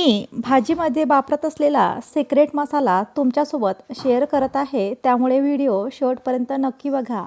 मी भाजीमध्ये वापरत असलेला सिक्रेट मसाला तुमच्यासोबत शेअर करत आहे त्यामुळे व्हिडिओ शेवटपर्यंत नक्की बघा.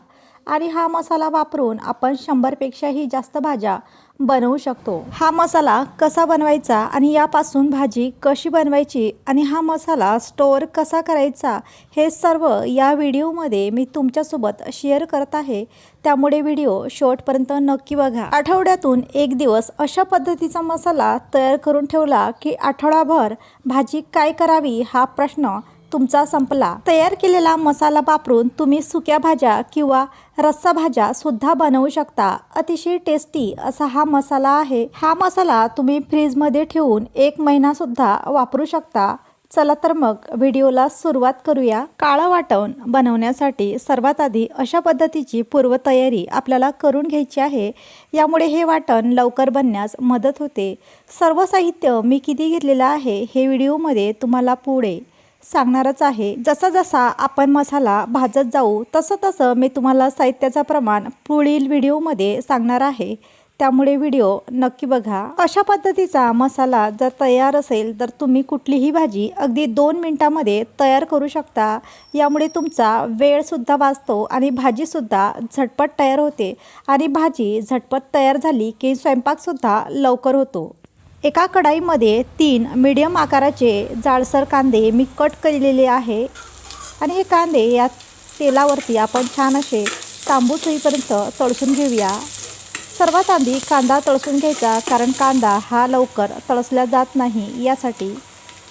आणि हा मसाला वापरून आपण शंभरपेक्षाही जास्त भाज्या बनवू शकतो. हा मसाला कसा बनवायचा आणि यापासून भाजी कशी बनवायची आणि हा मसाला स्टोअर कसा करायचा हे सर्व या व्हिडिओमध्ये मी तुमच्यासोबत शेअर करत आहे. त्यामुळे व्हिडिओ शेवटपर्यंत नक्की बघा. आठवड्यातून एक दिवस अशा पद्धतीचा मसाला तयार करून ठेवला की आठवडाभर भाजी काय करावी हा प्रश्न तुमचा संपला. तयार केलेला मसाला वापरून तुम्ही सुक्या भाज्या किंवा रस्सा भाज्या सुद्धा बनवू शकता. अतिशय टेस्टी असा हा मसाला आहे. हा मसाला तुम्ही फ्रीजमध्ये ठेवून एक महिना सुद्धा वापरू शकता. चला तर मग व्हिडिओला सुरुवात करूया. काळं वाटण बनवण्यासाठी सर्वात आधी अशा पद्धतीची पूर्वतयारी आपल्याला करून घ्यायची आहे. यामुळे हे वाटण लवकर बनण्यास मदत होते. सर्व साहित्य मी किती घेतलेलं आहे हे व्हिडिओमध्ये तुम्हाला पुढे सांगणारच आहे. जसा जसा आपण मसाला भाजत जाऊ तसं तसं मी तुम्हाला साहित्याचं प्रमाण पुढील व्हिडिओमध्ये सांगणार आहे. त्यामुळे व्हिडिओ नक्की बघा. अशा पद्धतीचा मसाला जर तयार असेल तर तुम्ही कुठलीही भाजी अगदी दोन मिनटामध्ये तयार करू शकता. यामुळे तुमचा वेळसुद्धा वाचतो आणि भाजीसुद्धा झटपट तयार होते. आणि भाजी झटपट तयार झाली की स्वयंपाकसुद्धा लवकर होतो. एका कढाईमध्ये तीन मीडियम आकाराचे जाडसर कांदे मी कट केलेले आहे. आणि हे कांदे या तेलावरती आपण छान असे तांबूस होईपर्यंत तळसून घेऊया. सर्वात आधी कांदा तळसून घ्यायचा कारण कांदा हा लवकर तळसला जात नाही. यासाठी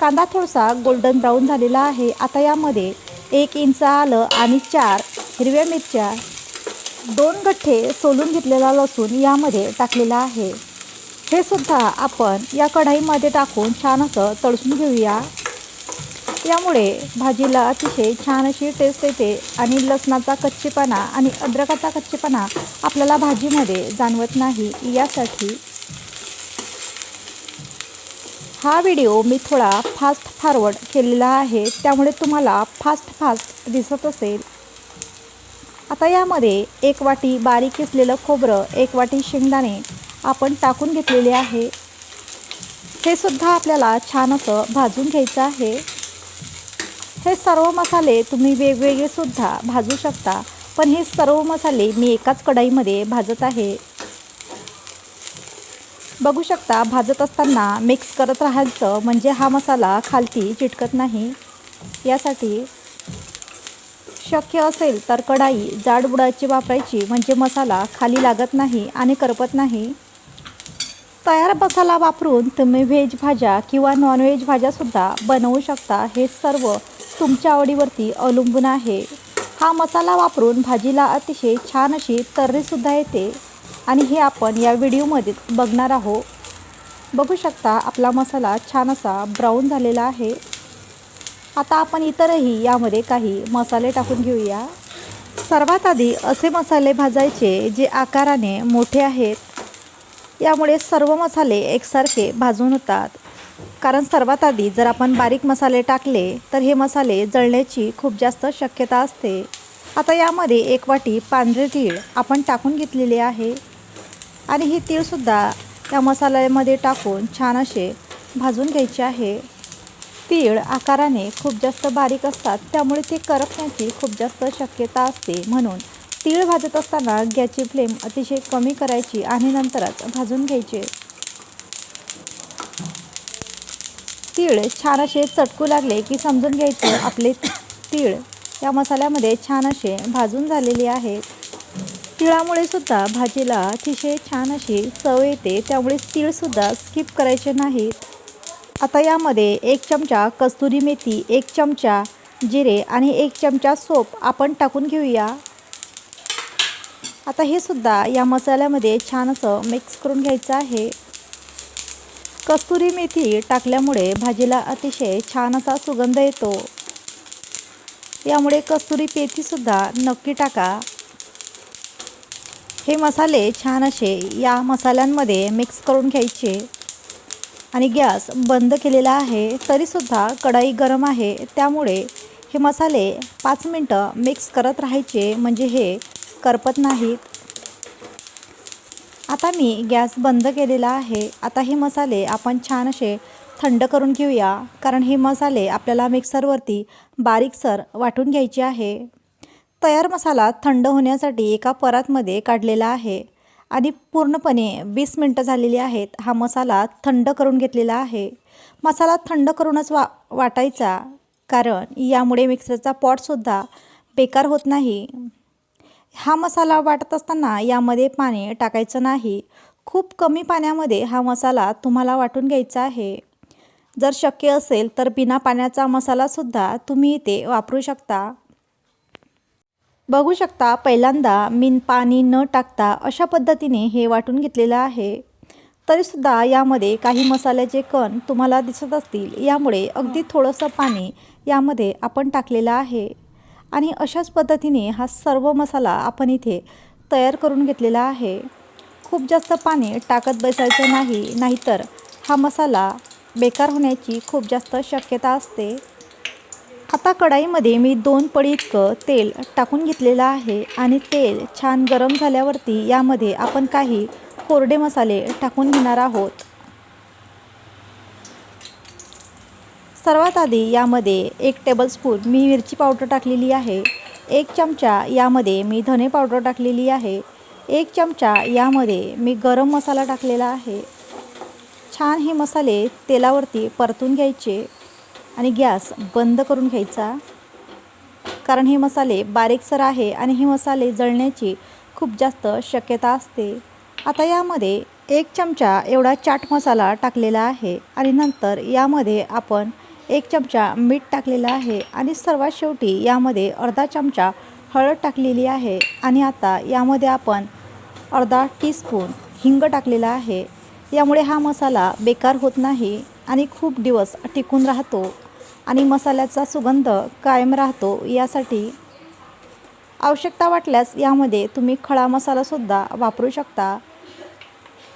कांदा थोडासा गोल्डन ब्राऊन झालेला आहे. आता यामध्ये एक इंच आलं आणि चार हिरव्या मिरच्या दोन गठ्ठे सोलून घेतलेला लसूण यामध्ये टाकलेला आहे. हे सुद्धा आपण या कढाईमध्ये टाकून छान असं तळसून घेऊया. यामुळे भाजीला अतिशय छान अशी टेस्ट येते आणि लसणाचा कच्चेपणा आणि अद्रकाचा कच्चेपणा आपल्याला भाजीमध्ये जाणवत नाही. यासाठी हा व्हिडिओ मी थोडा फास्ट फॉरवर्ड केलेला आहे. त्यामुळे तुम्हाला फास्ट फास्ट दिसत असेल. आता यामध्ये एक वाटी बारीक किसलेलं खोबरं एक वाटी शेंगदाणे आपण टाकून घेतलेले आहे. हे सुद्धा आपल्याला छान असं भाजून घ्यायचं आहे. हे सर्व मसाले तुम्ही वेगवेगळे सुद्धा भाजू शकता पण हे सर्व मसाले मी एकाच कढाईमध्ये भाजत आहे. बघू शकता भाजत असताना मिक्स करत राहायचं म्हणजे हा मसाला खालती चिटकत नाही. यासाठी शक्य असेल तर कढाई जाडबुडाची वापरायची म्हणजे मसाला खाली लागत नाही आणि करपत नाही. तयार मसाला वापरून तुम्ही व्हेज भाज्या किंवा नॉनव्हेज भाज्यासुद्धा बनवू शकता. हे सर्व तुमच्या आवडीवरती अवलंबून आहे. हा मसाला वापरून भाजीला अतिशय छान अशी तर्रीसुद्धा येते. आणि हे आपण या व्हिडिओमध्ये बघणार आहोत. बघू शकता आपला मसाला छान असा ब्राऊन झालेला आहे. आता आपण इतरही यामध्ये काही मसाले टाकून घेऊया. सर्वात आधी असे मसाले भाजायचे जे आकाराने मोठे आहेत. यामुळे सर्व मसाले एकसारखे भाजून होतात. कारण सर्वात आधी जर आपण बारीक मसाले टाकले तर हे मसाले जळण्याची खूप जास्त शक्यता असते. आता यामध्ये एक वाटी पांढरे तीळ आपण टाकून घेतलेले आहे. आणि हे तीळसुद्धा या मसाल्यामध्ये टाकून छान असे भाजून घ्यायचे आहे. तीळ आकाराने खूप जास्त बारीक असतात त्यामुळे ते करपण्याची खूप जास्त शक्यता असते म्हणून तीळ भाजत असताना गॅसची फ्लेम अतिशय कमी करायची आणि नंतरच भाजून घ्यायचे. तीळ छान असे चटकू लागले की समजून घ्यायचं आपले तीळ या मसाल्यामध्ये छान असे भाजून झालेले आहेत तिळामुळे सुद्धा भाजीला अतिशय छान अशी चव येते त्यामुळे तीळसुद्धा स्किप करायचे नाहीत आता यामध्ये एक चमचा कस्तुरी मेथी एक चमचा जिरे आणि एक चमचा सोप आपण टाकून घेऊया. आता हे सुद्धा या मसाल्यामध्ये छान असं मिक्स करून घ्यायचं आहे. कस्तुरी मेथी टाकल्यामुळे भाजीला अतिशय छान असा सुगंध येतो. यामुळे कस्तुरी मेथीसुद्धा नक्की टाका. हे मसाले छान असे या मसाल्यांमध्ये मिक्स करून घ्यायचे. आणि गॅस बंद केलेला आहे तरीसुद्धा कढाई गरम आहे. त्यामुळे हे मसाले पाच मिनटं मिक्स करत राहायचे. म्हणजे हे करपत नाहीत. आता मी गॅस बंद केलेला आहे. आता हे मसाले आपण छान असे थंड करून घेऊया कारण हे मसाले आपल्याला मिक्सरवरती बारीकसर वाटून घ्यायचे आहे. तयार मसाला थंड होण्यासाठी एका परातमध्ये काढलेला आहे. आणि पूर्णपणे वीस मिनटं झालेली आहेत. हा मसाला थंड करून घेतलेला आहे. मसाला थंड करूनच वा वाटायचा कारण यामुळे मिक्सरचा पॉटसुद्धा बेकार होत नाही. हा मसाला वाटत असताना यामध्ये पाणी टाकायचं नाही. खूप कमी पाण्यामध्ये हा मसाला तुम्हाला वाटून घ्यायचा आहे. जर शक्य असेल तर बिना पाण्याचा मसालासुद्धा तुम्ही इथे वापरू शकता. बघू शकता पहिल्यांदा मी पाणी न टाकता अशा पद्धतीने हे वाटून घेतलेलं आहे. तरीसुद्धा यामध्ये काही मसाल्याचे कण तुम्हाला दिसत असतील. यामुळे अगदी थोडंसं पाणी यामध्ये आपण टाकलेलं आहे. आणि अशाच पद्धतीने हा सर्व मसाला आपण इथे तयार करून घेतलेला आहे. खूप जास्त पाणी टाकत बसायचं नाही नाहीतर हा मसाला बेकार होण्याची खूप जास्त शक्यता असते. आता कढाईमध्ये मी दोन पडी इतकं तेल टाकून घेतलेलं आहे आणि तेल छान गरम झाल्यावरती यामध्ये आपण काही कोरडे मसाले टाकून घेणार आहोत. सर्वात आधी यामध्ये एक टेबलस्पून मी मिरची पावडर टाकलेली आहे. एक चमचा यामध्ये मी धने पावडर टाकलेली आहे. एक चमचा यामध्ये मी गरम मसाला टाकलेला आहे. छान हे मसाले तेलावरती परतून घ्यायचे आणि गॅस बंद करून घ्यायचा. कारण हे मसाले बारीकसर आहे आणि हे मसाले जळण्याची खूप जास्त शक्यता असते. आता यामध्ये एक चमचा एवढा चाट मसाला टाकलेला आहे आणि नंतर यामध्ये आपण एक चमचा मीठ टाकलेलं आहे आणि सर्वात शेवटी यामध्ये अर्धा चमचा हळद टाकलेली आहे आणि आता यामध्ये आपण अर्धा टीस्पून हिंग टाकलेला आहे. यामुळे हा मसाला बेकार होत नाही आणि खूप दिवस टिकून राहतो आणि मसाल्याचा सुगंध कायम राहतो यासाठी आवश्यकता वाटल्यास यामध्ये तुम्ही खडा मसालासुद्धा वापरू शकता.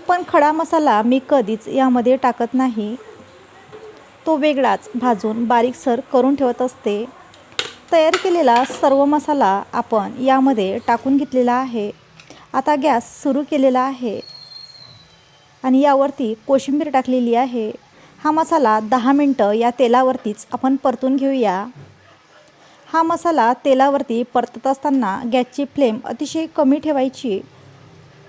पण खडा मसाला मी कधीच यामध्ये टाकत नाही. तो वेगळाच भाजून बारीकसर करून ठेवत असते. तयार केलेला सर्व मसाला आपण यामध्ये टाकून घेतलेला आहे. आता गॅस सुरू केलेला आहे. आणि यावरती कोशिंबीर टाकलेली आहे. हा मसाला दहा मिनटं या तेलावरतीच आपण परतून घेऊया. हा मसाला तेलावरती परतत असताना गॅसची फ्लेम अतिशय कमी ठेवायची.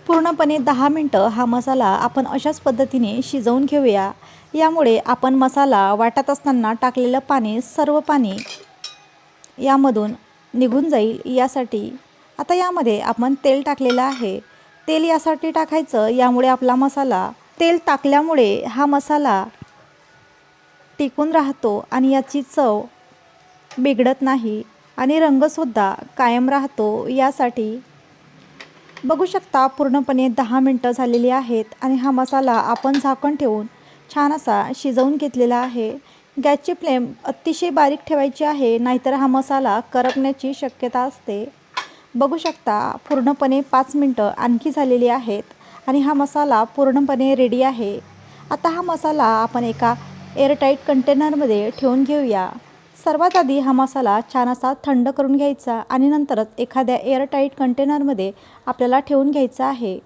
पूर्णपणे दहा मिनटं हा मसाला आपण अशाच पद्धतीने शिजवून घेऊया. यामुळे आपण मसाला वाटत असताना टाकलेलं पाणी सर्व पाणी यामधून निघून जाईल यासाठी. आता यामध्ये आपण तेल टाकलेलं आहे. तेल यासाठी टाकायचं यामुळे आपला मसाला तेल टाकल्यामुळे हा मसाला टिकून राहतो आणि याची चव बिघडत नाही आणि रंगसुद्धा कायम राहतो यासाठी बघू शकता पूर्णपणे दहा मिनटं झालेली आहेत आणि हा मसाला आपण झाकण ठेवून छान असा शिजवून घेतलेला आहे. गॅसची फ्लेम अतिशय बारीक ठेवायची आहे नाहीतर हा मसाला करपण्याची शक्यता असते. बघू शकता पूर्णपणे पाच मिनटं आणखी झालेली आहेत आणि हा मसाला पूर्णपणे रेडी आहे. आता हा मसाला आपण एका एअरटाईट कंटेनरमध्ये ठेवून घेऊया. सर्वात आधी हा मसाला छान असा थंड करून घ्यायचा आणि नंतरच एखाद्या एअरटाईट कंटेनरमध्ये आपल्याला ठेवून घ्यायचा आहे.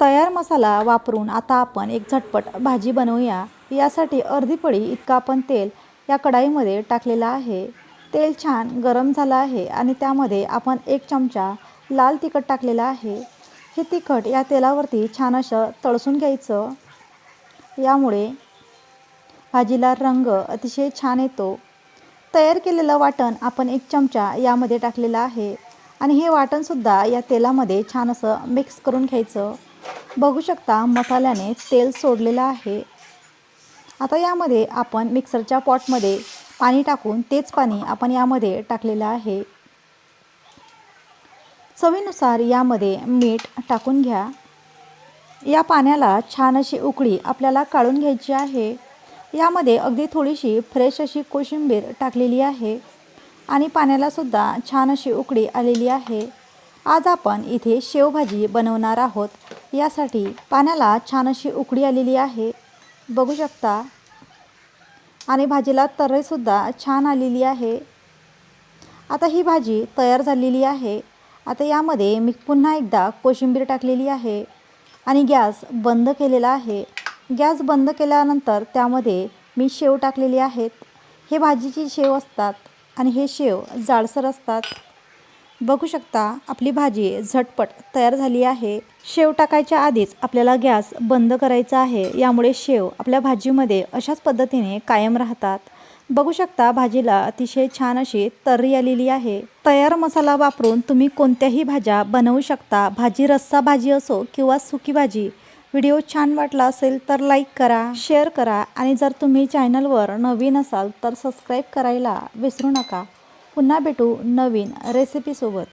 तयार मसाला वापरून आता आपण एक झटपट भाजी बनवूया. यासाठी अर्धी पळी इतका आपण तेल या कढाईमध्ये टाकलेलं आहे. तेल छान गरम झालं आहे आणि त्यामध्ये आपण एक चमचा लाल तिखट टाकलेलं आहे. हे तिखट या तेलावरती छान असं तळसून घ्यायचं. यामुळे भाजीला रंग अतिशय छान येतो. तयार केलेलं वाटण आपण एक चमचा यामध्ये टाकलेलं आहे. आणि हे वाटणसुद्धा या तेलामध्ये छान असं मिक्स करून घ्यायचं. बघू शकता मसाल्याने तेल सोडलेलं आहे. आता यामध्ये आपण मिक्सरच्या पॉटमध्ये पाणी टाकून तेच पाणी आपण यामध्ये टाकलेलं आहे. चवीनुसार यामध्ये मीठ टाकून घ्या. या पाण्याला छान अशी उकळी आपल्याला काढून घ्यायची आहे. यामध्ये अगदी थोडीशी फ्रेश अशी कोशिंबीर टाकलेली आहे. आणि पाण्यालासुद्धा छान अशी उकडी आलेली आहे. आज आपण इथे शेवभाजी बनवणार आहोत. यासाठी पाण्याला छान अशी उकडी आलेली आहे. बघू शकता. आणि भाजीला तर्रेसुद्धा छान आलेली आहे. आता ही भाजी तयार झालेली आहे. आता यामध्ये मी पुन्हा एकदा कोशिंबीर टाकलेली आहे. आणि गॅस बंद केलेला आहे. गॅस बंद केल्यानंतर त्यामध्ये मी शेव टाकलेली आहेत. हे भाजीची शेव असतात आणि हे शेव जाडसर असतात. बघू शकता आपली भाजी झटपट तयार झाली आहे. शेव टाकायच्या आधीच आपल्याला गॅस बंद करायचा आहे. यामुळे शेव आपल्या भाजीमध्ये अशाच पद्धतीने कायम राहतात. बघू शकता भाजीला अतिशय छान अशी तर्री आलेली आहे. तयार मसाला वापरून तुम्ही कोणत्याही भाज्या बनवू शकता. भाजी रस्सा भाजी असो किंवा सुकी भाजी व्हिडिओ छान वाटला असेल तर लाईक करा शेअर करा आणि जर तुम्ही चॅनलवर नवीन असाल तर सबस्क्राईब करायला विसरू नका. पुन्हा भेटू नवीन रेसिपीसोबत.